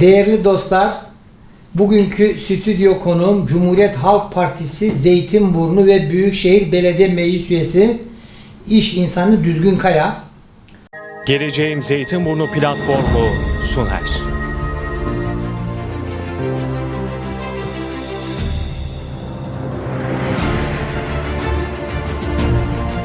Değerli dostlar, bugünkü stüdyo konuğum Cumhuriyet Halk Partisi Zeytinburnu ve Büyükşehir Belediye Meclis Üyesi İş insanı Düzgün Kaya. Geleceğin Zeytinburnu platformu sunar.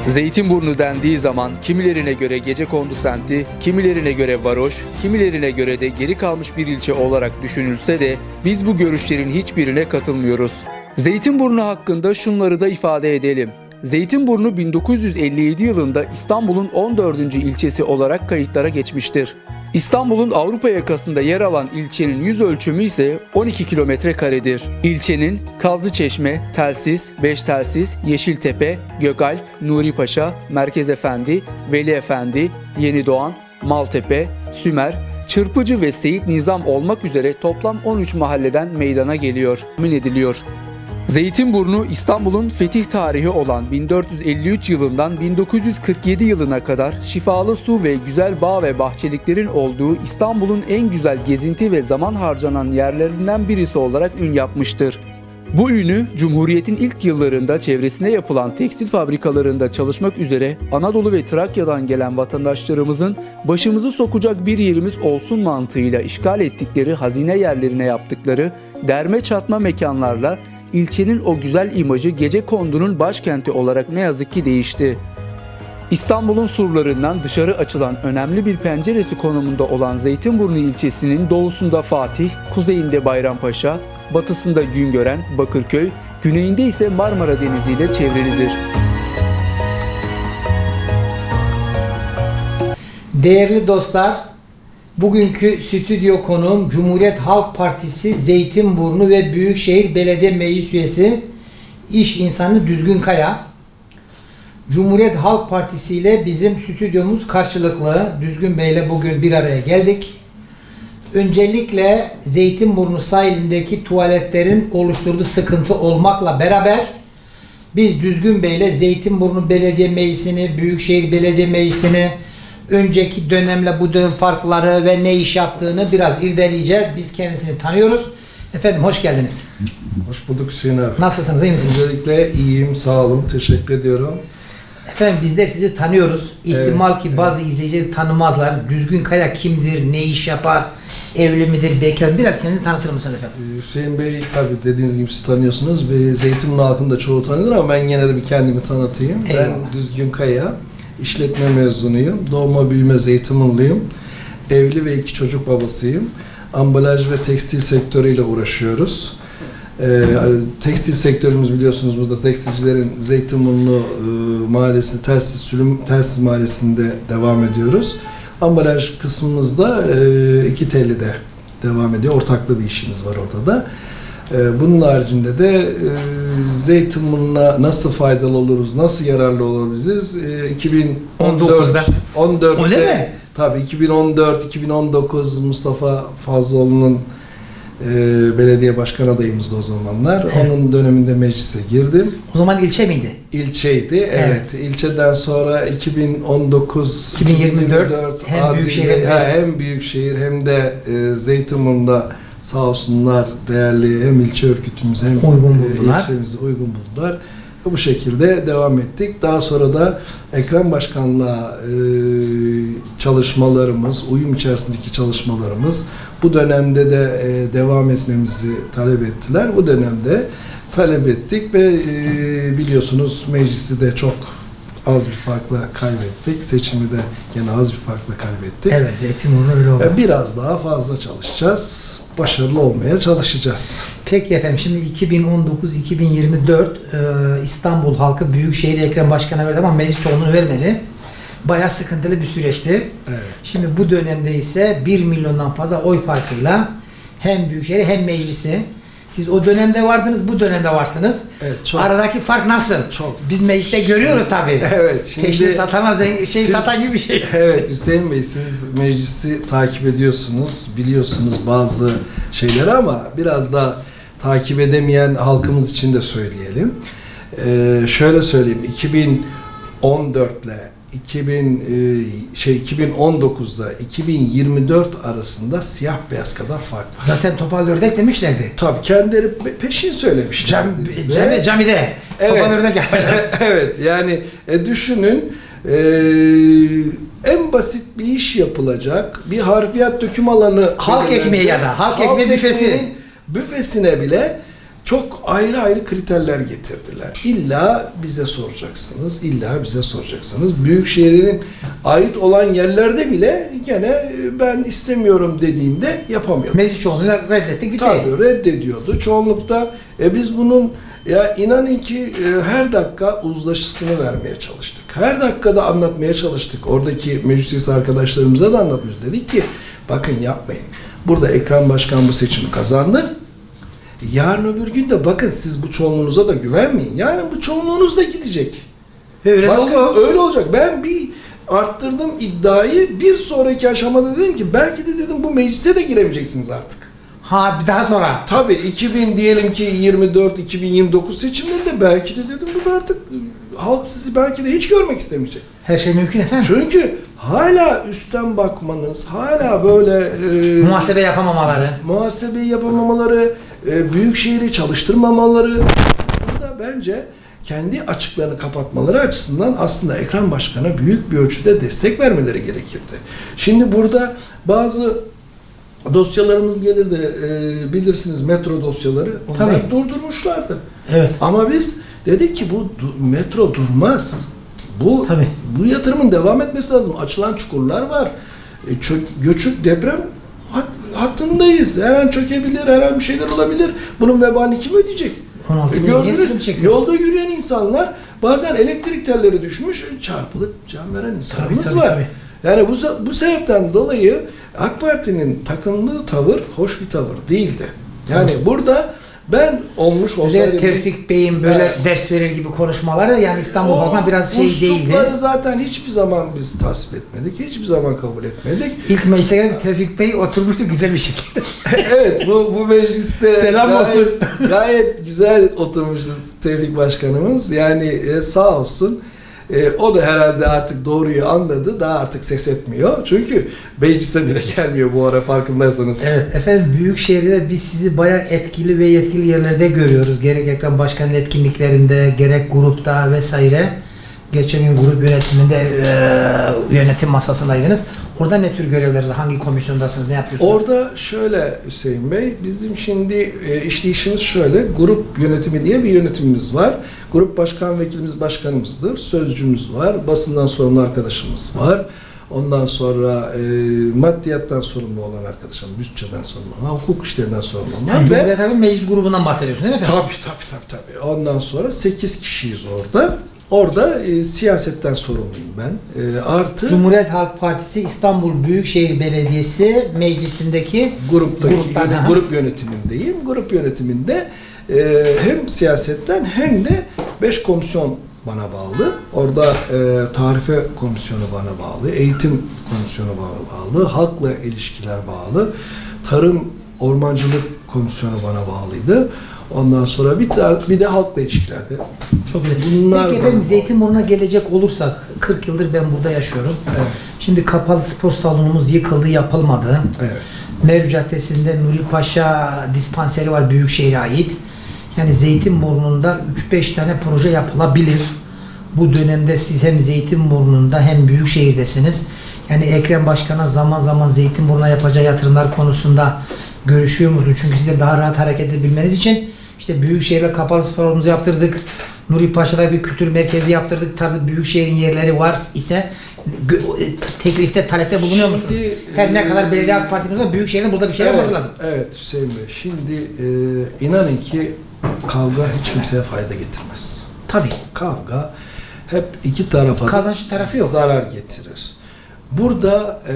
Zeytinburnu dendiği zaman kimilerine göre Gecekondu semti, kimilerine göre varoş, kimilerine göre de geri kalmış bir ilçe olarak düşünülse de biz bu görüşlerin hiçbirine katılmıyoruz. Zeytinburnu hakkında şunları da ifade edelim. Zeytinburnu 1957 yılında İstanbul'un 14. ilçesi olarak kayıtlara geçmiştir. İstanbul'un Avrupa yakasında yer alan ilçenin yüz ölçümü ise 12 kilometre karedir. İlçenin Kazlıçeşme, Telsiz, Beştelsiz, Yeşiltepe, Gökalp, Nuri Paşa, Merkez Efendi, Veli Efendi, Yenidoğan, Maltepe, Sümer, Çırpıcı ve Seyit Nizam olmak üzere toplam 13 mahalleden meydana geliyor. Tahmin ediliyor. Zeytinburnu İstanbul'un fetih tarihi olan 1453 yılından 1947 yılına kadar şifalı su ve güzel bağ ve bahçeliklerin olduğu İstanbul'un en güzel gezinti ve zaman harcanan yerlerinden birisi olarak ün yapmıştır. Bu ünü Cumhuriyet'in ilk yıllarında çevresine yapılan tekstil fabrikalarında çalışmak üzere Anadolu ve Trakya'dan gelen vatandaşlarımızın başımızı sokacak bir yerimiz olsun mantığıyla işgal ettikleri hazine yerlerine yaptıkları derme çatma mekanlarla ilçenin o güzel imajı gece kondunun başkenti olarak ne yazık ki değişti. İstanbul'un surlarından dışarı açılan önemli bir penceresi konumunda olan Zeytinburnu ilçesinin doğusunda Fatih, kuzeyinde Bayrampaşa, batısında Güngören, Bakırköy, güneyinde ise Marmara Denizi ile çevrilidir. Değerli dostlar, bugünkü stüdyo konuğum Cumhuriyet Halk Partisi Zeytinburnu ve Büyükşehir Belediye Meclis Üyesi İş insanı Düzgün Kaya. Cumhuriyet Halk Partisi ile bizim stüdyomuz karşılıklı. Düzgün Bey ile bugün bir araya geldik. Öncelikle Zeytinburnu sahilindeki tuvaletlerin oluşturduğu sıkıntı olmakla beraber biz Düzgün Bey ile Zeytinburnu Belediye Meclisi'ni, Büyükşehir Belediye Meclisi'ni, önceki dönemle bu dönem farkları ve ne iş yaptığını biraz irdeleyeceğiz. Biz kendisini tanıyoruz. Efendim hoş geldiniz. Hoş bulduk Hüseyin abi. Nasılsınız, iyi misiniz? Öncelikle iyiyim, sağ olun, teşekkür ediyorum. Efendim bizler sizi tanıyoruz. İhtimal Evet, ki evet. bazı izleyiciler tanımazlar. Düzgün Kaya kimdir, ne iş yapar, evli midir, bekar? Biraz kendini tanıtır mısınız efendim? Ee, Hüseyin Bey tabii dediğiniz gibi siz tanıyorsunuz ve Zeytinburnu halkını da çoğu tanır ama ben yine de bir kendimi tanıtayım. Eyvallah. Ben Düzgün Kaya, işletme mezunuyum. Doğma büyüme Zeytinburnu'luyum. Evli ve iki çocuk babasıyım. Ambalaj ve tekstil sektörüyle uğraşıyoruz. Ee, tekstil sektörümüz biliyorsunuz burada tekstilcilerin Zeytinburnu e, mahallesi Telsiz Sülüm Telsiz mahallesinde devam ediyoruz. Ambalaj kısmımızda e, iki telli'de devam ediyor. Ortaklı bir işimiz var orada da. E, bunun haricinde de e, Zeytinburnu'na nasıl faydalı oluruz, nasıl yararlı olabiliriz? E, 2014 19'da. 14'te Öyle mi? Tabii 2014-2019 Mustafa Fazlıoğlu'nun e, belediye başkan adayımızdı o zamanlar. Evet. Onun döneminde meclise girdim. O zaman ilçe miydi? İlçeydi. Evet. İlçeden sonra 2019 2024 hem adli- Büyükşehir'imize- Ha, hem büyükşehir hem de e, Zeytinburnu'nda sağ olsunlar değerli hem ilçe örgütümüz hem Uygun e, buldular. ilçemizi uygun buldular. Bu şekilde devam ettik. Daha sonra da Ekrem Başkan'la e, çalışmalarımız, uyum içerisindeki çalışmalarımız bu dönemde de e, devam etmemizi talep ettiler. Bu dönemde talep ettik ve e, biliyorsunuz meclisi de çok az bir farkla kaybettik. Seçimi de yine az bir farkla kaybettik. Evet Zeytinburnu öyle oldu. E, Biraz daha fazla çalışacağız. Başarılı olmaya çalışacağız. Peki efendim şimdi 2019-2024 e, İstanbul halkı Büyükşehir Ekrem Başkan'a verdi ama meclis çoğunluğu vermedi. Bayağı sıkıntılı bir süreçti. Evet. Şimdi bu dönemde ise 1 milyondan fazla oy farkıyla hem Büyükşehir hem meclisi. Siz o dönemde vardınız, bu dönemde varsınız. Evet, çok. Aradaki fark nasıl? Çok. Biz mecliste görüyoruz tabii. Evet, şimdi Peşin satana şey siz- satan gibi bir şey. Evet Hüseyin Bey siz meclisi takip ediyorsunuz, biliyorsunuz bazı şeyleri ama biraz da takip edemeyen halkımız için de söyleyelim. Ee, şöyle söyleyeyim 2014 ile 2000 e, şey 2019'da 2024 arasında siyah beyaz kadar fark var. Zaten topal ördek demişlerdi. Tabii kendileri pe- peşin söylemişler. Cam, bize. cami, camide Evet. topal ördek yapacağız. evet yani e, düşünün e, en basit bir iş yapılacak bir harfiyat döküm alanı Halk ekmeği ya da halk ekmeği büfesi. büfesine bile çok ayrı ayrı kriterler getirdiler. İlla bize soracaksınız, illa bize soracaksınız. Büyükşehir'in ait olan yerlerde bile gene e, ben istemiyorum dediğinde yapamıyor. Meclis çoğunluğuyla reddettik bitti. Tabii reddediyordu. Çoğunlukta e, biz bunun ya inanın ki e, her dakika uzlaşısını vermeye çalıştık. Her dakikada anlatmaya çalıştık. Oradaki meclis arkadaşlarımıza da anlatıyoruz. Dedik ki bakın yapmayın. Burada Ekrem Başkan bu seçimi kazandı. Yarın öbür gün de bakın siz bu çoğunluğunuza da güvenmeyin. Yarın bu çoğunluğunuz da gidecek. Öyle de Bakın oldu. öyle olacak. Ben bir arttırdım iddiayı. Bir sonraki aşamada dedim ki belki de dedim bu meclise de giremeyeceksiniz artık. Ha bir daha sonra. Tabii 2000 diyelim ki 24 2029 seçimlerinde belki de dedim bu artık e, halk sizi belki de hiç görmek istemeyecek. Her şey mümkün efendim. Çünkü hala üstten bakmanız, hala böyle e, Muhasebe yapamamaları. muhasebe yapamamaları, e, büyük şehri çalıştırmamaları burada bence kendi açıklarını kapatmaları açısından aslında Ekrem Başkan'a büyük bir ölçüde destek vermeleri gerekirdi. Şimdi burada bazı dosyalarımız gelirdi, e, bilirsiniz metro dosyaları, onlar Tabii. durdurmuşlardı. Evet. Ama biz dedik ki bu du- metro durmaz. Bu Tabii. bu yatırımın devam etmesi lazım. Açılan çukurlar var. E, göçük deprem hattındayız. Her an çökebilir, her an bir şeyler olabilir. Bunun vebalini kim ödeyecek? 16 E, gördünüz yolda yürüyen insanlar bazen elektrik telleri düşmüş e, çarpılıp can veren insanımız tabii, var. tabii. Yani bu, bu sebepten dolayı AK Parti'nin takındığı tavır hoş bir tavır değildi. Yani burada ben olmuş olsaydım... Tevfik Bey'in böyle Evet. ders verir gibi konuşmaları yani İstanbul halkına biraz şey değildi. zaten hiçbir zaman biz tasvip etmedik. Hiçbir zaman kabul etmedik. İlk meclise gelen Tevfik Bey oturmuştu güzel bir şekilde. evet bu bu mecliste Selam gayet, olsun. gayet güzel oturmuştu Tevfik Başkanımız. Yani e, sağ olsun. E, o da herhalde artık doğruyu anladı. Daha artık ses etmiyor. Çünkü meclise bile gelmiyor bu ara farkındaysanız. Evet efendim büyük şehirde biz sizi bayağı etkili ve yetkili yerlerde görüyoruz. Gerek Ekrem Başkan'ın etkinliklerinde, gerek grupta vesaire. Geçen gün grup yönetiminde eee, yönetim masasındaydınız. Orada ne tür görevleriniz, hangi komisyondasınız, ne yapıyorsunuz? Orada şöyle Hüseyin Bey, bizim şimdi e, işleyişimiz şöyle, grup yönetimi diye bir yönetimimiz var. Grup başkan vekilimiz başkanımızdır, sözcümüz var, basından sorumlu arkadaşımız var. Ondan sonra e, maddiyattan sorumlu olan arkadaşım, bütçeden sorumlu olan, hukuk işlerinden sorumlu olan. yani ve- Cumhuriyet Halk Meclis grubundan bahsediyorsun değil mi efendim? Tabii tabii tabii tabii. Ondan sonra 8 kişiyiz orada. Orada e, siyasetten sorumluyum ben. E, artı Cumhuriyet Halk Partisi İstanbul Büyükşehir Belediyesi Meclisi'ndeki gruptaki Gruptan, yöne- aha. grup yönetimindeyim. Grup yönetiminde e, hem siyasetten hem de 5 komisyon bana bağlı. Orada e, tarife komisyonu bana bağlı, eğitim komisyonu bana bağlı, halkla ilişkiler bağlı, tarım ormancılık komisyonu bana bağlıydı. Ondan sonra bir, ta- bir de halkla ilişkilerde. Çok güzel. Bunlar Peki efendim. Zeytinburnu'na gelecek olursak 40 yıldır ben burada yaşıyorum. Evet. Şimdi kapalı spor salonumuz yıkıldı, yapılmadı. Evet. Merv Caddesi'nde Nuri Paşa dispanseri var Büyükşehir'e ait. Yani Zeytinburnu'nda 3-5 tane proje yapılabilir. Bu dönemde siz hem Zeytinburnu'nda hem Büyükşehir'desiniz. Yani Ekrem Başkan'a zaman zaman Zeytinburnu'na yapacağı yatırımlar konusunda görüşüyor musunuz? Çünkü siz de daha rahat hareket edebilmeniz için işte Büyükşehir'e kapalı sporumuzu yaptırdık. Nuri Paşa'da bir kültür merkezi yaptırdık tarzı Büyükşehir'in yerleri var ise e, teklifte talepte bulunuyor musunuz? Her ne e, kadar belediye AK Parti'nin olsa Büyükşehir'in burada bir şey yapması lazım. Evet Hüseyin Bey. Şimdi e, inanın ki kavga hiç kimseye fayda getirmez. Tabii. Kavga hep iki tarafa da Kazançlı tarafı yok. zarar getirir. Burada e,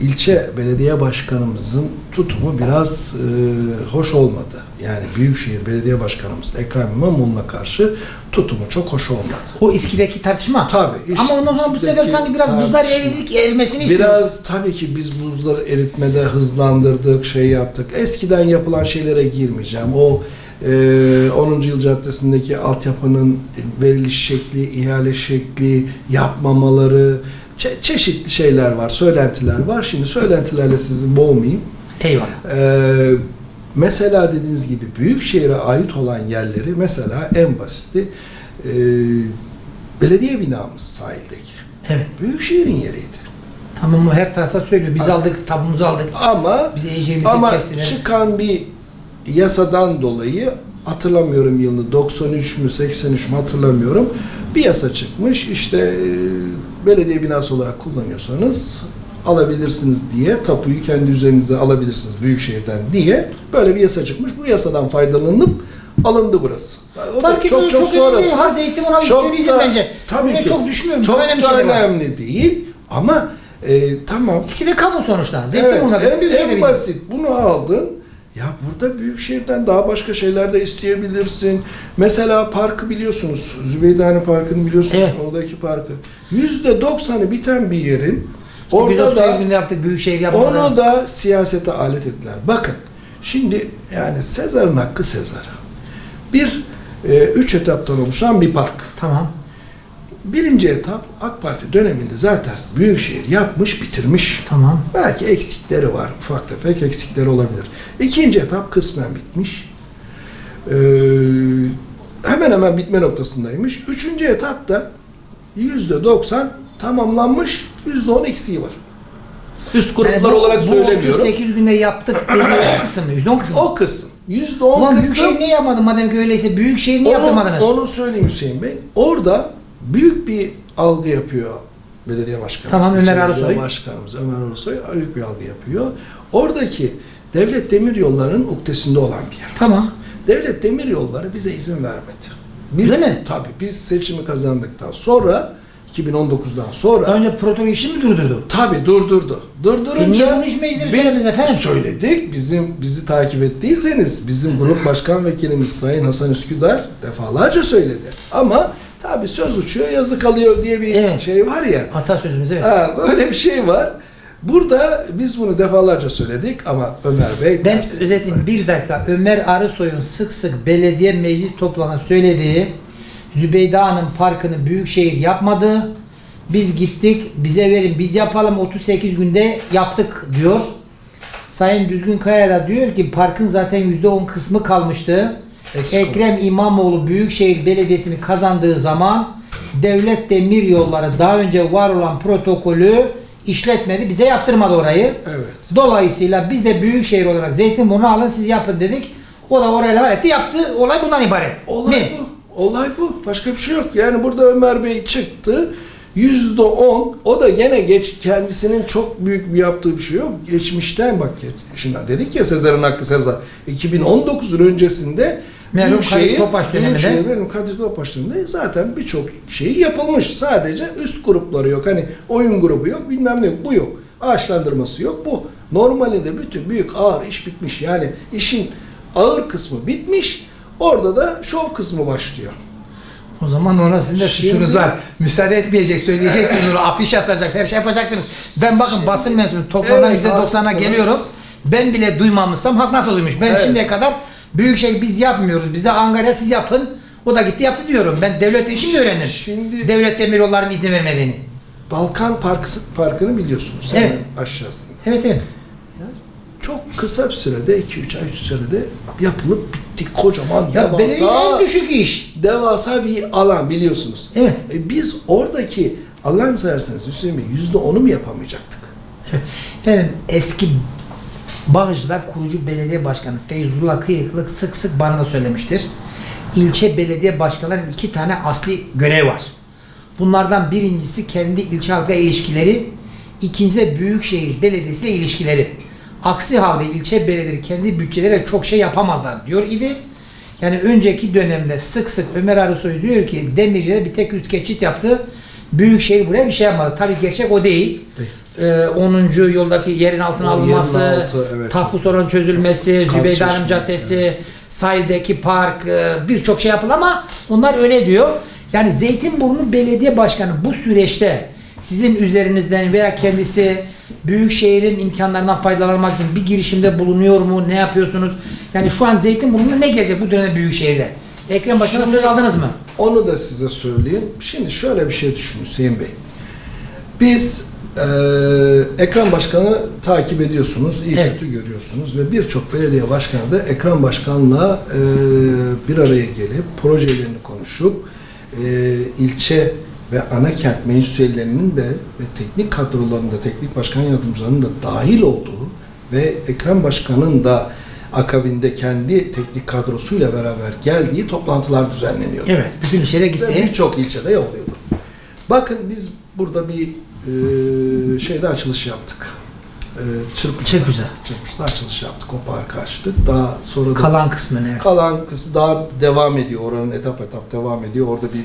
ilçe belediye başkanımızın tutumu biraz e, hoş olmadı. Yani Büyükşehir Belediye Başkanımız Ekrem İmamoğlu'na karşı tutumu çok hoş olmadı. O İSKİ'deki tartışma. Tabii, Ama ondan sonra bu sefer sanki biraz buzlar tartışma. eridik, erimesini istiyoruz. Biraz tabii ki biz buzları eritmede hızlandırdık, şey yaptık. Eskiden yapılan şeylere girmeyeceğim. O e, 10. Yıl Caddesi'ndeki altyapının veriliş şekli, ihale şekli, yapmamaları, çe- çeşitli şeyler var, söylentiler var. Şimdi söylentilerle sizi boğmayayım. Eyvallah. Ee, mesela dediğiniz gibi büyük şehire ait olan yerleri mesela en basiti e, belediye binamız sahildeki. Evet. Büyük şehrin yeriydi. Tamam o her tarafta söylüyor. Biz Ha. aldık, tabumuzu aldık. Ama Bize yiyeceğimizi ama kestiler. çıkan bir yasadan dolayı hatırlamıyorum yılını 93 mü 83 mü hatırlamıyorum. Bir yasa çıkmış işte e, belediye binası olarak kullanıyorsanız alabilirsiniz diye tapuyu kendi üzerinize alabilirsiniz büyükşehirden diye böyle bir yasa çıkmış. Bu yasadan faydalanıp alındı burası. O da Fark etmiyor, çok, önemli değil. Ha Zeytinburnu çok bizim da- bence. Tabii Buna ki. çok düşmüyorum. Çok önemli da var. önemli değil ama e, tamam İkisi de kamu sonuçta. Evet, Zeytinburnu bizim, en, en bizim. basit. Bunu aldın. Ya burada Büyükşehir'den daha başka şeyler de isteyebilirsin. Mesela parkı biliyorsunuz. Zübeydane Parkı'nı biliyorsunuz. Evet. Oradaki parkı. Yüzde doksanı biten bir yerin İşte orada 38 da yaptık Büyükşehir yapmadı. onu da siyasete alet ettiler. Bakın şimdi yani Sezar'ın hakkı Sezar. Bir e, üç etaptan oluşan bir park. Tamam. Birinci etap AK Parti döneminde zaten Büyükşehir yapmış, bitirmiş. Tamam. Belki eksikleri var. Ufak tefek eksikleri olabilir. İkinci etap kısmen bitmiş. Ee, hemen hemen bitme noktasındaymış. Üçüncü etapta yüzde doksan tamamlanmış, yüzde on eksiği var. Üst gruplar Yani bu- olarak bu söylemiyorum. 38 günde yaptık dediği o kısım mı? %10 kısmı. O kısım. Yüzde on Ulan kısım. Büyükşehir niye yapmadı madem ki öyleyse? Büyükşehir niye Onu, yaptırmadınız? onu söyleyeyim Hüseyin Bey. Orada büyük bir algı yapıyor belediye başkanımız. Tamam, Ömer Arısoy. Belediye Başkanımız Ömer Arısoy büyük bir algı yapıyor. Oradaki devlet demir yollarının uktesinde olan bir yer. Tamam. Devlet demir yolları bize izin vermedi. Biz, Öyle mi? Tabii biz seçimi kazandıktan sonra 2019'dan sonra Daha önce protokol işi mi durdurdu? Tabii durdurdu. Durdurunca niye bunu hiç mecliste biz efendim? Söyledik. Bizim bizi takip ettiyseniz bizim grup başkan vekilimiz Sayın Hasan Üsküdar defalarca söyledi. Ama tabii söz uçuyor yazı kalıyor diye bir Evet. şey var ya. Atasözümüz evet. Ha, böyle bir şey var. Burada biz bunu defalarca söyledik ama Ömer Bey Ben özetleyeyim bir dakika. Ömer Arısoy'un sık sık belediye meclis toplantılarında söylediği Zübeyde Hanım parkını Büyükşehir yapmadı. Biz gittik bize verin biz yapalım 38 günde yaptık diyor. Sayın Düzgün Kaya da diyor ki parkın zaten %10 kısmı kalmıştı. Eksik Ekrem İmamoğlu Büyükşehir Belediyesi'ni kazandığı zaman devlet demir yolları daha önce var olan protokolü işletmedi. Bize yaptırmadı orayı. Evet. Dolayısıyla biz de büyükşehir olarak Zeytinburnu alın siz yapın dedik. O da orayla halletti yaptı. Olay bundan ibaret. Olay ne? bu. Olay bu. Başka bir şey yok. Yani burada Ömer Bey çıktı. Yüzde on. O da gene geç kendisinin çok büyük bir yaptığı bir şey yok. Geçmişten bak şimdi dedik ya Sezar'ın hakkı Sezar. 2019'un öncesinde Büyükşehir- Kadir Topaş döneminde. Büyükşehir, benim Kadir Topaş döneminde zaten birçok şeyi yapılmış. Sadece üst grupları yok. Hani oyun grubu yok, bilmem ne yok. Bu yok. Ağaçlandırması yok. Bu. Normalde bütün büyük ağır iş bitmiş. Yani işin ağır kısmı bitmiş. Orada da şov kısmı başlıyor. O zaman ona sizin de Şimdi- suçunuz var. Müsaade etmeyecek, söyleyecektiniz, afiş asacak, her şey yapacaktınız. Ben bakın basın mensubu toplamdan Evet, %90'a haklısınız. geliyorum. Ben bile duymamışsam hak nasıl duymuş? Ben Evet. şimdiye kadar Büyükşehir biz yapmıyoruz. Bize Ankara siz yapın. O da gitti yaptı diyorum. Ben devletten şimdi öğrendim. Şimdi- Devlet demir yollarının izin vermediğini. Balkan Parkı, Parkı'nı biliyorsunuz. Evet. Aşağısında. Evet evet. Çok kısa bir sürede, 2-3 ay sürede yapılıp bitti. Kocaman, Ya devasa, en düşük iş. devasa bir alan biliyorsunuz. Evet. E biz oradaki Allah'ını severseniz Hüseyin Bey yüzde onu mu yapamayacaktık? Evet. Efendim eski Bağcılar kurucu belediye başkanı Feyzullah Kıyıklık sık sık bana da söylemiştir. İlçe belediye başkanlarının iki tane asli görev var. Bunlardan birincisi kendi ilçe halkla ilişkileri, ikincisi de büyükşehir belediyesiyle ilişkileri. Aksi halde ilçe belediyeleri kendi bütçeleriyle çok şey yapamazlar diyor idi. Yani önceki dönemde sık sık Ömer Arısoy diyor ki Demirci'de bir tek üst geçit yaptı. Büyükşehir buraya bir şey yapmadı. Tabii gerçek o değil. Değil. E, 10. yoldaki yerin altına O yerin alınması, altı, evet, Tahpu çok- sorun çözülmesi, Kaz Zübeyde Hanım Çeşme, Caddesi, sahildeki park, e, birçok şey yapıldı ama onlar öyle diyor. Yani Zeytinburnu Belediye Başkanı bu süreçte sizin üzerinizden veya kendisi Büyükşehir'in imkanlarından faydalanmak için bir girişimde bulunuyor mu? Ne yapıyorsunuz? Yani şu an Zeytinburnu'na ne gelecek bu dönemde Büyükşehir'de? Ekrem Başkan'a Şimdi- söz aldınız mı? Onu da size söyleyeyim. Şimdi şöyle bir şey düşünün Hüseyin Bey. Biz eee Ekrem Başkan'ı takip ediyorsunuz, iyi Evet. kötü görüyorsunuz ve birçok belediye başkanı da Ekrem Başkan'la eee, bir araya gelip projelerini konuşup eee, ilçe ve ana kent meclis üyelerinin de ve teknik kadrolarında, teknik başkan yardımcılarının da dahil olduğu ve Ekrem Başkan'ın da akabinde kendi teknik kadrosuyla beraber geldiği toplantılar düzenleniyor. Evet. Bütün işlere Ve gitti. birçok ilçede yolluyordu. Bakın biz burada bir e, şeyde açılış yaptık. E, Çırpıcı'da. Çırpıcı'da. Çırpıcı'da açılış yaptık. O parkı açtık. Daha sonra da Kalan kısmını evet. kalan kısmı daha devam ediyor. Oranın etap etap devam ediyor. Orada bir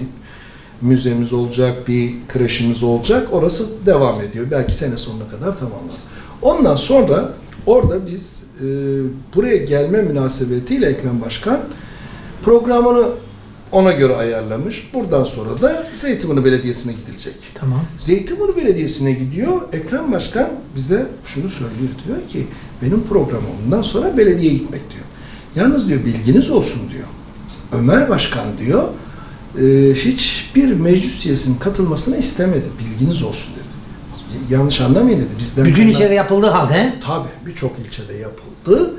müzemiz olacak, bir kreşimiz olacak. Orası devam ediyor. Belki sene sonuna kadar tamamlanır. Ondan sonra orada biz e, buraya gelme münasebetiyle Ekrem Başkan programını ona göre ayarlamış. Buradan sonra da Zeytinburnu Belediyesi'ne gidilecek. Tamam. Zeytinburnu Belediyesi'ne gidiyor. Ekrem Başkan bize şunu söylüyor. Diyor ki benim programımdan sonra belediyeye gitmek diyor. Yalnız diyor bilginiz olsun diyor. Ömer Başkan diyor e, hiçbir meclis üyesinin katılmasını istemedi. Bilginiz olsun dedi. Yanlış anlamayın dedi. Bizden Bütün ilçede yapıldığı halde Tabii birçok ilçede yapıldı.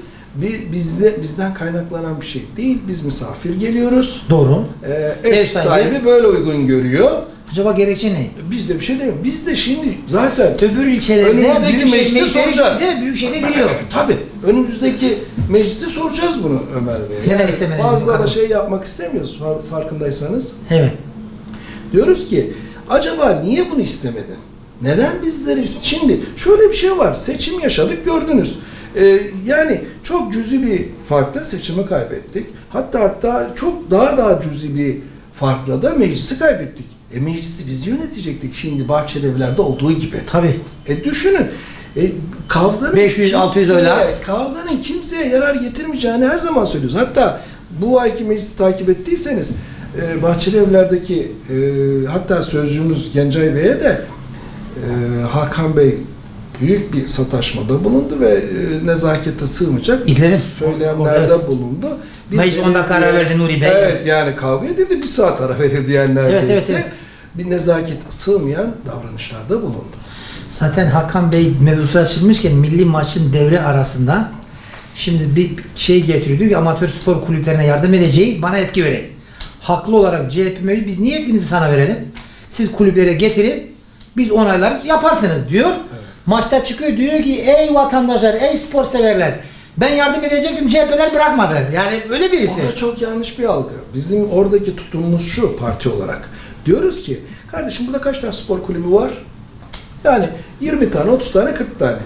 Bizde, bizden kaynaklanan bir şey değil. Biz misafir geliyoruz. doğru. Ee, ev, Ev sahibi- sahibi böyle uygun görüyor. Acaba gerekçe ne? Biz de bir şey demiyoruz. Biz de şimdi zaten Öbür Önümüzdeki büyük şey, meclise soracağız. gittiğinde büyük şeyde giriyor. Tabii. Önümüzdeki mecliste soracağız bunu Ömer Bey. Neden istemediniz Fazla da şey yapmak istemiyoruz fa- farkındaysanız. Evet. Diyoruz ki acaba niye bunu istemedin? Neden bizleri Şimdi şöyle bir şey var. Seçim yaşadık gördünüz. Ee, yani çok cüzi bir farkla seçimi kaybettik. Hatta hatta çok daha daha cüzi bir farkla da meclisi kaybettik. E meclisi biz yönetecektik şimdi Bahçelievler'de olduğu gibi. Tabii. E düşünün. E, kavganın 500, 600 kimseye- oyla. Kavganın kimseye yarar getirmeyeceğini her zaman söylüyoruz. Hatta bu ayki meclisi takip ettiyseniz e, Bahçeli Evler'deki e, hatta sözcümüz Gencay Bey'e de e, Hakan Bey büyük bir sataşmada bulundu ve e, nezakete sığmayacak İzledim. söylemlerde Evet. bulundu. Meclis on dakika ara verdi Nuri Bey. Evet yani kavga edildi bir saat ara verildi yani neredeyse. evet, evet. Bir nezakete sığmayan davranışlarda bulundu. Zaten Hakan Bey mevzusu açılmışken milli maçın devre arasında şimdi bir şey getiriyor diyor ki amatör spor kulüplerine yardım edeceğiz bana etki verin. Haklı olarak CHP mevcut biz niye etkimizi sana verelim? Siz kulüplere getirin biz onaylarız yaparsınız diyor. Maçta çıkıyor diyor ki ey vatandaşlar ey spor severler ben yardım edecektim CHP'ler bırakmadı. Yani öyle birisi. O da çok yanlış bir algı. Bizim oradaki tutumumuz şu parti olarak. Diyoruz ki kardeşim burada kaç tane spor kulübü var? Yani 20 tane, 30 tane, 40 tane.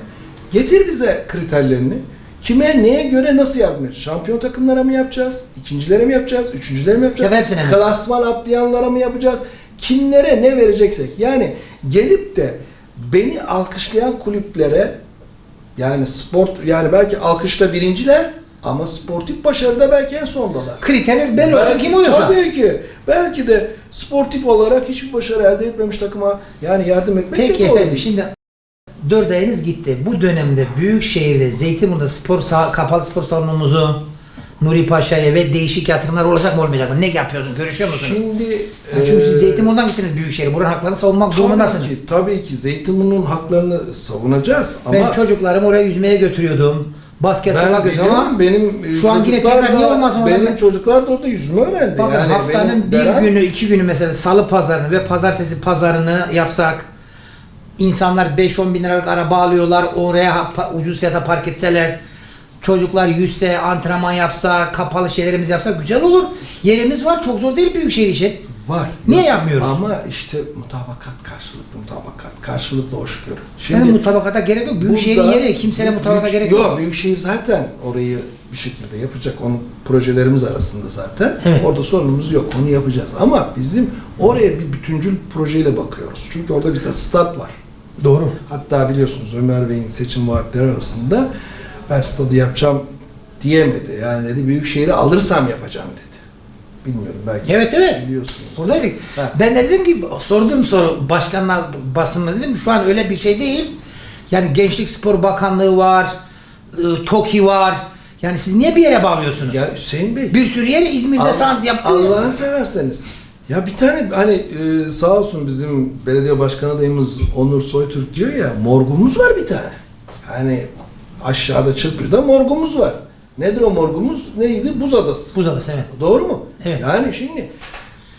Getir bize kriterlerini. Kime, neye göre nasıl yardım edeceğiz? Şampiyon takımlara mı yapacağız? İkincilere mi yapacağız? Üçüncülere mi yapacağız? Ya hepsine mi? Klasman atlayanlara mı yapacağız? Kimlere ne vereceksek? Yani gelip de beni alkışlayan kulüplere yani sport yani belki alkışta birinciler ama sportif başarıda belki en sondalar. Kriterler belli olsun kim uyuyorsa. Tabii ki. Belki de sportif olarak hiçbir başarı elde etmemiş takıma yani yardım etmek de Peki doğru efendim değil. şimdi 4 ayınız gitti. Bu dönemde büyük şehirde Zeytinburnu'da spor sah- kapalı spor salonumuzu Nuri Paşa'ya ve değişik yatırımlar olacak mı olmayacak mı? Ne yapıyorsun? Görüşüyor musunuz? Şimdi Ya çünkü siz eee, Zeytinburnu'ndan gittiniz büyük şehre. Buranın haklarını savunmak tabii durumundasınız. ki, tabii ki Zeytinburnu'nun haklarını savunacağız ama Ben çocuklarımı oraya yüzmeye götürüyordum. Basketbola ben götürüyordum ama benim e, şu an yine tekrar niye olmasın orada? Benim çocuklar da orada yüzme öğrendi. bakın yani haftanın bir Beren- günü, iki günü mesela salı pazarını ve pazartesi pazarını yapsak insanlar 5-10 bin liralık araba alıyorlar oraya ucuz fiyata park etseler çocuklar yüzse antrenman yapsa kapalı şeylerimiz yapsak güzel olur. Yerimiz var çok zor değil büyükşehir için. Var. Niye Yok. yapmıyoruz? Ama işte mutabakat karşılıklı mutabakat. Karşılıklı hoşgörü. Yani mutabakata gerek yok. Büyükşehir'in burada- yeri kimseyle mutabakata Büyük- gerek yok. Yok Büyükşehir zaten orayı bir şekilde yapacak. Onun projelerimiz arasında zaten. Evet. Orada sorunumuz yok. Onu yapacağız. Ama bizim oraya bir bütüncül projeyle bakıyoruz. Çünkü orada bizde stat var. Doğru. Hatta biliyorsunuz Ömer Bey'in seçim vaatleri arasında ben stadı yapacağım diyemedi. Yani dedi Büyükşehir'i alırsam yapacağım dedi. Bilmiyorum belki Evet evet. biliyorsunuz. Buradaydık. Ha. Ben de dedim ki sorduğum soru başkanla basınımız dedim şu an öyle bir şey değil. Yani Gençlik Spor Bakanlığı var, e, TOKİ var. Yani siz niye bir yere bağlıyorsunuz? Ya Hüseyin Bey. Bir sürü yer İzmir'de Allah- sanat yaptı. Allah'ını severseniz. Ya bir tane hani e, sağ olsun bizim belediye başkan adayımız Onur Soytürk diyor ya morgumuz var bir tane. Yani aşağıda Çırpıcı'da morgumuz var. Nedir o morgumuz? Neydi? Buz adası. Buz Adası evet. Doğru mu? Evet. Yani şimdi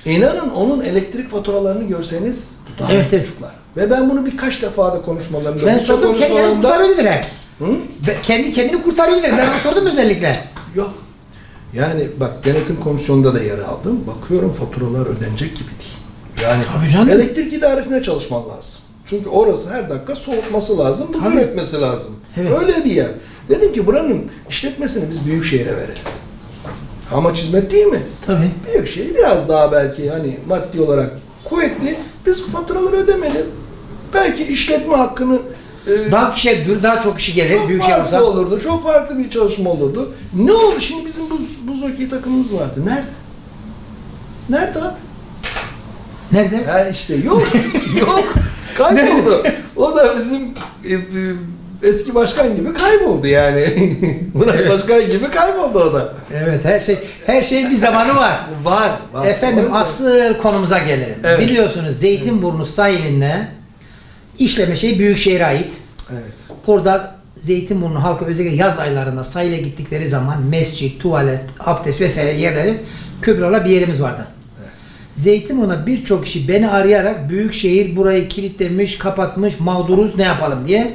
inanın onun elektrik faturalarını görseniz tutar Evet, evet. çocuklar. Ve ben bunu birkaç defa da konuşmalarımda, Ben sordum kendi kendini konuşmalarımda... kurtarıyorlar. Hı? Kendi kendini kurtarıyorlar. Ben sordum özellikle. Yok. Yani bak denetim komisyonunda da yer aldım. Bakıyorum faturalar ödenecek gibi değil. Yani Tabii canım. elektrik idaresine çalışman lazım. Çünkü orası her dakika soğutması lazım, buz Tabii. üretmesi lazım. Evet. Öyle bir yer. Dedim ki buranın işletmesini biz Büyükşehir'e verelim. Amaç hizmet değil mi? Tabii. Büyükşehir biraz daha belki hani maddi olarak kuvvetli. Biz faturaları ödemeyelim. Belki işletme hakkını e, Daha kişi dur, daha çok kişi gelir. çok Büyük şey farklı olursa. olurdu. Çok farklı bir çalışma olurdu. Ne oldu? Şimdi bizim buz, buz okey takımımız vardı. Nerede? Nerede abi? Nerede? Ya işte yok. yok. Kayboldu. o da bizim e, e, eski başkan gibi kayboldu yani. Murat Başkan gibi kayboldu o da. Evet her şey her şeyin bir zamanı var. Var. var. Efendim Var. asıl konumuza gelelim. Evet. Biliyorsunuz Zeytinburnu sahilinde işleme şey Büyükşehir'e ait. Evet. Orada Zeytinburnu halkı özellikle yaz aylarında sahile gittikleri zaman mescit, tuvalet, abdest vesaire yerleri köprülerle bir yerimiz vardı. Zeytinburnu'na birçok kişi beni arayarak Büyükşehir burayı kilitlemiş, kapatmış, mağduruz ne yapalım diye.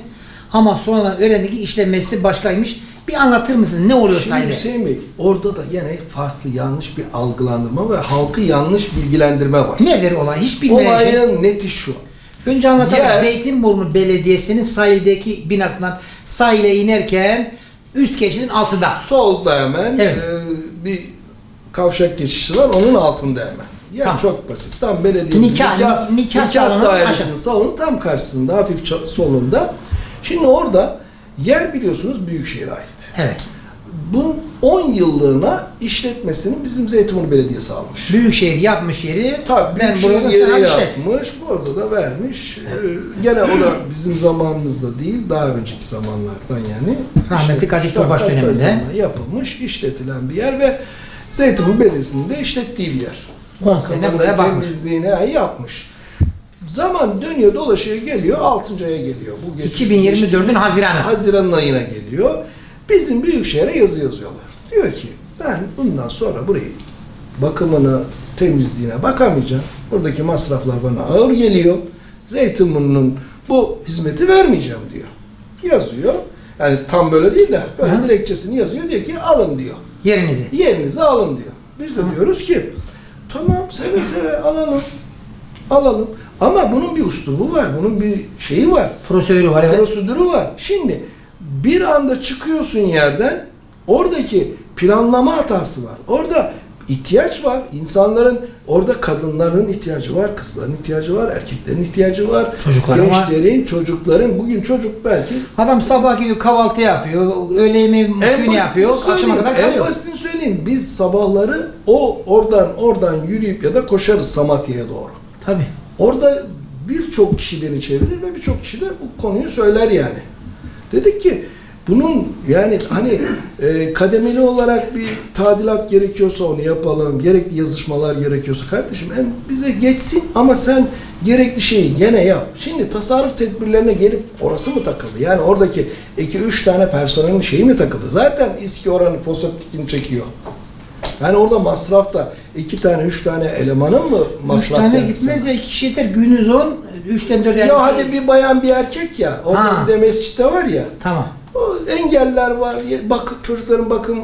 Ama sonradan öğrendik ki işlemesi başkaymış. Bir anlatır mısın ne oluyor Şimdi sahilde? Hüseyin Bey orada da yine farklı yanlış bir algılandırma ve halkı yanlış bilgilendirme var. Nedir olay? Hiç bilmeyen şey. Olayın neti şu. Önce anlatalım. Yer- Zeytinburnu Belediyesi'nin sahildeki binasından sahile inerken üst geçidin altında. Solda hemen Evet. e, bir kavşak geçişi var. Onun altında hemen. Yani Tamam. çok basit. Tam belediye Nikah- nikah salonu dairesinin aşağı. salonu tam karşısında hafif ça- solunda. Şimdi orada yer biliyorsunuz Büyükşehir'e ait. Evet. Bunun 10 yıllığına işletmesini bizim Zeytinburnu Belediyesi almış. Büyükşehir yapmış yeri. Tabii ben burada yeri sana işlet. yapmış, burada da vermiş. Ee, gene o da bizim zamanımızda değil, daha önceki zamanlardan yani. Rahmetli İşlet- Kadir Topbaş Tabii, tabii, döneminde. yapılmış, işletilen bir yer ve Zeytinburnu Belediyesi'nin de işlettiği bir yer. 10 sene buraya bakmış. Temizliğini yapmış. Zaman dönüyor dolaşıyor geliyor 6. aya geliyor. Bu geçmiş- 2024'ün geçtiğimiz Haziranı. Haziran ayına geliyor. Bizim Büyükşehir'e yazı yazıyorlar. Diyor ki ben bundan sonra burayı bakımını, temizliğine bakamayacağım. Buradaki masraflar bana ağır geliyor. Zeytinburnu'nun bu hizmeti vermeyeceğim diyor. Yazıyor. Yani tam böyle değil de böyle Hı. dilekçesini yazıyor diyor ki alın diyor. Yerinizi. Yerinizi alın diyor. Biz de diyoruz ki tamam seve seve alalım. Alalım. Ama bunun bir uslubu var. Bunun bir şeyi var. Prosedürü var evet. Prosedürü var. Şimdi bir anda çıkıyorsun yerden oradaki planlama hatası var. Orada ihtiyaç var. İnsanların orada kadınların ihtiyacı var, kızların ihtiyacı var, erkeklerin ihtiyacı var. Çocukların var. gençlerin, çocukların bugün çocuk belki Adam sabah gidiyor kahvaltı yapıyor. Öğle yemeği basitini yapıyor. Akşama kadar En kalıyor. basitini söyleyeyim. Biz sabahları o oradan oradan yürüyüp ya da koşarız Samatya'ya doğru. Tabii. Orada birçok kişi beni çevirir ve birçok kişi de bu konuyu söyler yani. Dedik ki bunun yani hani e, kademeli olarak bir tadilat gerekiyorsa onu yapalım. Gerekli yazışmalar gerekiyorsa kardeşim en bize geçsin ama sen gerekli şeyi gene yap. Şimdi tasarruf tedbirlerine gelip orası mı takıldı? Yani oradaki 2-3 tane personelin şeyi mi takıldı? Zaten İSKİ oranın foseptikini çekiyor. Yani orada masraf da iki tane, üç tane elemanın mı Üç masraf tane geldi gitmez ya iki kişi yeter. Gününüz on. Üçten dört Ya hadi bir bayan bir erkek ya. Orada Ha. bir de mescitte var ya. Tamam. O engeller var. Bak çocukların bakım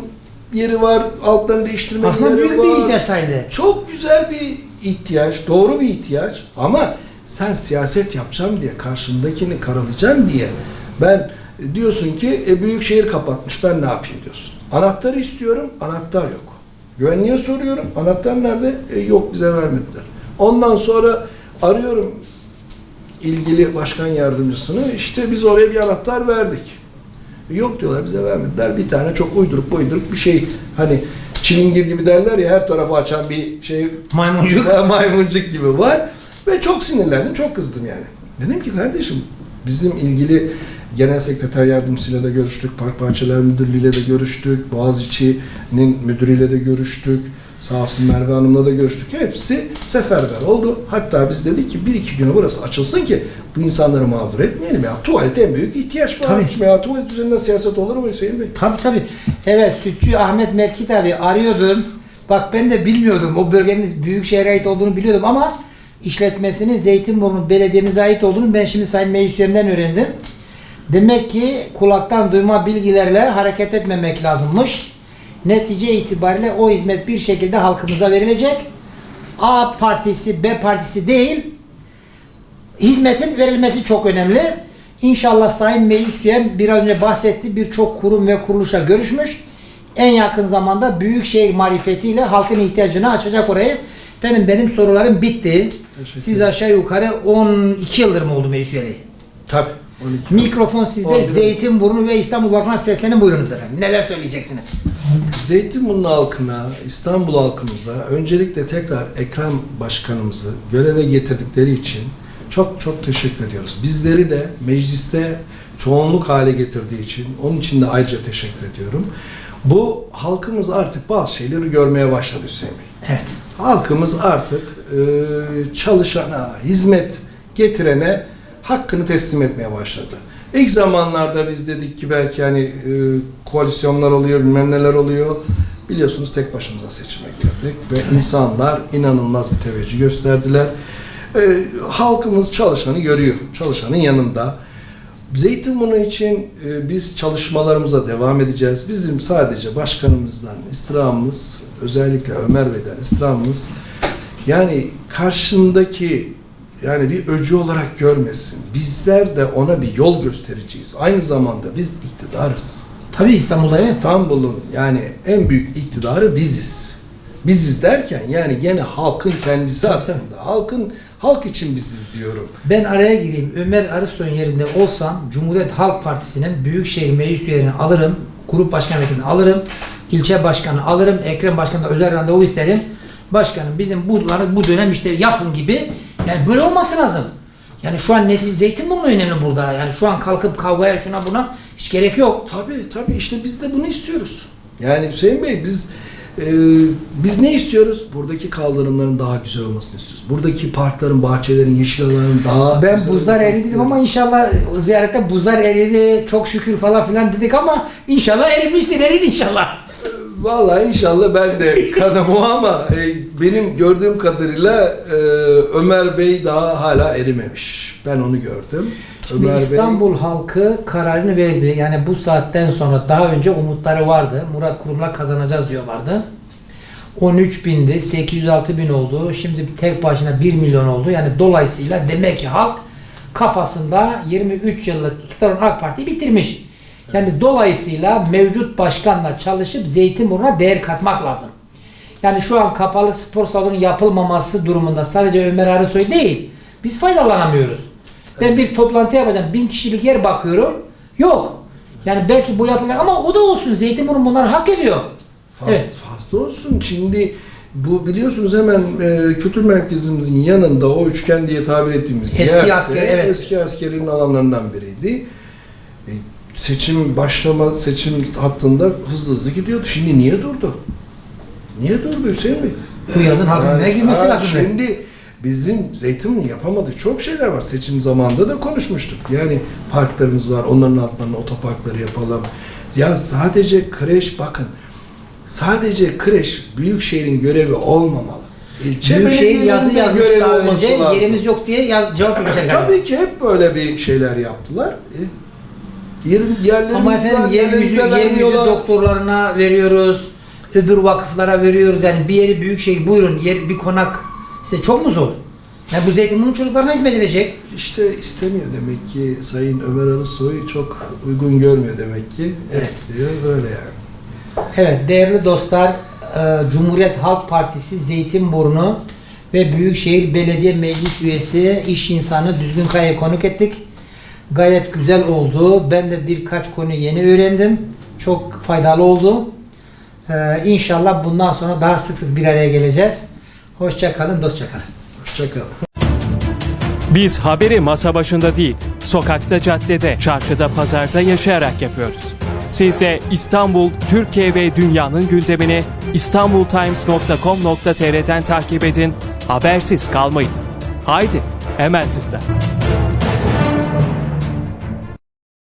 yeri var. Altlarını değiştirme Aslında yeri büyük var. bir ihtiyaç sahilde. Çok güzel bir ihtiyaç. Doğru bir ihtiyaç. Ama sen siyaset yapacağım diye karşındakini karalayacaksın diye ben diyorsun ki e, büyük şehir kapatmış ben ne yapayım diyorsun. Anahtarı istiyorum. Anahtar yok. Güvenliğe soruyorum. Anahtar nerede? E, yok bize vermediler. Ondan sonra arıyorum ilgili başkan yardımcısını işte biz oraya bir anahtar verdik. Yok diyorlar bize vermediler. Bir tane çok uyduruk uyduruk bir şey hani çilingir gibi derler ya her tarafı açan bir şey Maymuncuk. maymuncuk gibi var. Ve çok sinirlendim, çok kızdım yani. Dedim ki kardeşim bizim ilgili genel sekreter yardımcısıyla da görüştük, Park Bahçeler Müdürlüğü'yle de görüştük, Boğaziçi'nin müdürüyle de görüştük, sağ olsun Merve Hanım'la da görüştük. Hepsi seferber oldu. Hatta biz dedik ki bir iki güne burası açılsın ki bu insanları mağdur etmeyelim ya. Tuvalet en büyük ihtiyaç var. Tabii. Ya tuvalet üzerinden siyaset olur mu Hüseyin Bey? Tabii tabii. Evet Sütçü Ahmet Merkit abi arıyordum. Bak ben de bilmiyordum. O bölgenin büyük şehre ait olduğunu biliyordum ama işletmesinin Zeytinburnu Belediye'mize ait olduğunu ben şimdi Sayın Meclis Üyemden öğrendim. Demek ki kulaktan duyma bilgilerle hareket etmemek lazımmış. Netice itibariyle o hizmet bir şekilde halkımıza verilecek. A partisi, B partisi değil, hizmetin verilmesi çok önemli. İnşallah Sayın Meclis Üyem biraz önce bahsetti birçok kurum ve kuruluşla görüşmüş. En yakın zamanda Büyükşehir marifetiyle halkın ihtiyacını açacak orayı. Efendim benim sorularım bitti. Siz aşağı yukarı 12 yıldır mı oldu meclis üyeliği? Tabii. 12. Mikrofon sizde. Zeytinburnu ve İstanbul halkına seslenin buyurunuz efendim. Neler söyleyeceksiniz? Zeytinburnu halkına, İstanbul halkımıza öncelikle tekrar Ekrem Başkanımızı göreve getirdikleri için çok çok teşekkür ediyoruz. Bizleri de mecliste çoğunluk hale getirdiği için onun için de ayrıca teşekkür ediyorum. Bu halkımız artık bazı şeyleri görmeye başladı Hüseyin Bey. Evet. Halkımız artık e, çalışana, hizmet getirene hakkını teslim etmeye başladı. İlk zamanlarda biz dedik ki belki hani e, koalisyonlar oluyor, bilmem neler oluyor. Biliyorsunuz tek başımıza seçime girdik ve insanlar inanılmaz bir teveccüh gösterdiler. E, halkımız çalışanı görüyor, çalışanın yanında. Zeytinburnu için e, biz çalışmalarımıza devam edeceğiz. Bizim sadece başkanımızdan istirhamımız, özellikle Ömer Bey'den istirhamımız, yani karşındaki yani bir öcü olarak görmesin. Bizler de ona bir yol göstereceğiz. Aynı zamanda biz iktidarız. Tabii İstanbul'da evet. İstanbul'un yani en büyük iktidarı biziz. Biziz derken yani gene halkın kendisi aslında. Halkın halk için biziz diyorum. Ben araya gireyim. Ömer Arısoy'un yerinde olsam Cumhuriyet Halk Partisi'nin Büyükşehir Meclis üyelerini alırım. Grup başkan vekilini alırım. ilçe başkanı alırım. Ekrem Başkan'da özel randevu isterim. Başkanım bizim bunları bu dönem işte yapın gibi. Yani böyle olması lazım. Yani şu an netice Zeytinburnu önemli burada. Yani şu an kalkıp kavgaya şuna buna hiç gerek yok. Tabii tabii işte biz de bunu istiyoruz. Yani Hüseyin Bey biz e, biz ne istiyoruz? Buradaki kaldırımların daha güzel olmasını istiyoruz. Buradaki parkların, bahçelerin, yeşil alanların daha Ben güzel buzlar olmasını eridi dedim ama inşallah ziyarette buzlar eridi çok şükür falan filan dedik ama inşallah erimiştir erir inşallah. Vallahi inşallah ben de kanım o ama e, benim gördüğüm kadarıyla e, Ömer Bey daha hala erimemiş. Ben onu gördüm. Şimdi Ömer İstanbul halkı kararını verdi. Yani bu saatten sonra daha önce umutları vardı. Murat Kurum'la kazanacağız diyorlardı. 13 bindi, 806 bin oldu. Şimdi tek başına 1 milyon oldu. Yani dolayısıyla demek ki halk kafasında 23 yıllık iktidarın AK Parti'yi bitirmiş. Yani dolayısıyla mevcut başkanla çalışıp Zeytinburnu'na değer katmak lazım. Yani şu an kapalı spor salonu yapılmaması durumunda sadece Ömer Arısoy değil. Biz faydalanamıyoruz. Ben bir toplantı yapacağım. Bin kişilik yer bakıyorum. Yok. Yani belki bu yapılacak ama o da olsun. Zeytinburnu bunları hak ediyor. Faz, Evet. Fazla olsun. Şimdi bu biliyorsunuz hemen e, kültür merkezimizin yanında o üçgen diye tabir ettiğimiz Eski yerde, asker, evet. eski askerin alanlarından biriydi. E, seçim başlama seçim hattında hızlı hızlı gidiyordu. Şimdi niye durdu? Niye durdu Hüseyin Bey? Bu yazın halkın ne girmesi ha, lazım. Şimdi bizim Zeytinburnu yapamadığı çok şeyler var. Seçim zamanında da konuşmuştuk. Yani parklarımız var. Onların altlarına otoparkları yapalım. Ya sadece kreş bakın. Sadece kreş büyük şehrin görevi olmamalı. İlçe Büyükşehir yazı yazmış daha önce. lazım. Yerimiz yok diye yaz, cevap vermişler. Tabii ki hep böyle bir şeyler yaptılar. E, yerin, yerlerimiz Ama efendim var, yeryüzü, yerimize yeryüzü vermiyorlar. doktorlarına veriyoruz. Öbür vakıflara veriyoruz. Yani bir yeri büyükşehir buyurun yer bir konak size çok mu zor? Yani bu Zeytinburnu çocuklarına hizmet edecek. İşte istemiyor demek ki Sayın Ömer Arısoy çok uygun görmüyor demek ki. Evet diyor böyle yani. Evet değerli dostlar, e, Cumhuriyet Halk Partisi Zeytinburnu ve Büyükşehir Belediye Meclis Üyesi iş insanı Düzgün Kaya'yı konuk ettik. Gayet güzel oldu. Ben de birkaç konu yeni öğrendim. Çok faydalı oldu. Ee, inşallah bundan sonra daha sık sık bir araya geleceğiz. Hoşça kalın, dostça kalın. Hoşçakalın. Biz haberi masa başında değil, sokakta, caddede, çarşıda, pazarda yaşayarak yapıyoruz. Siz de İstanbul, Türkiye ve dünyanın gündemini istanbultimes.com.tr'den takip edin, habersiz kalmayın. Haydi, hemen tıkla.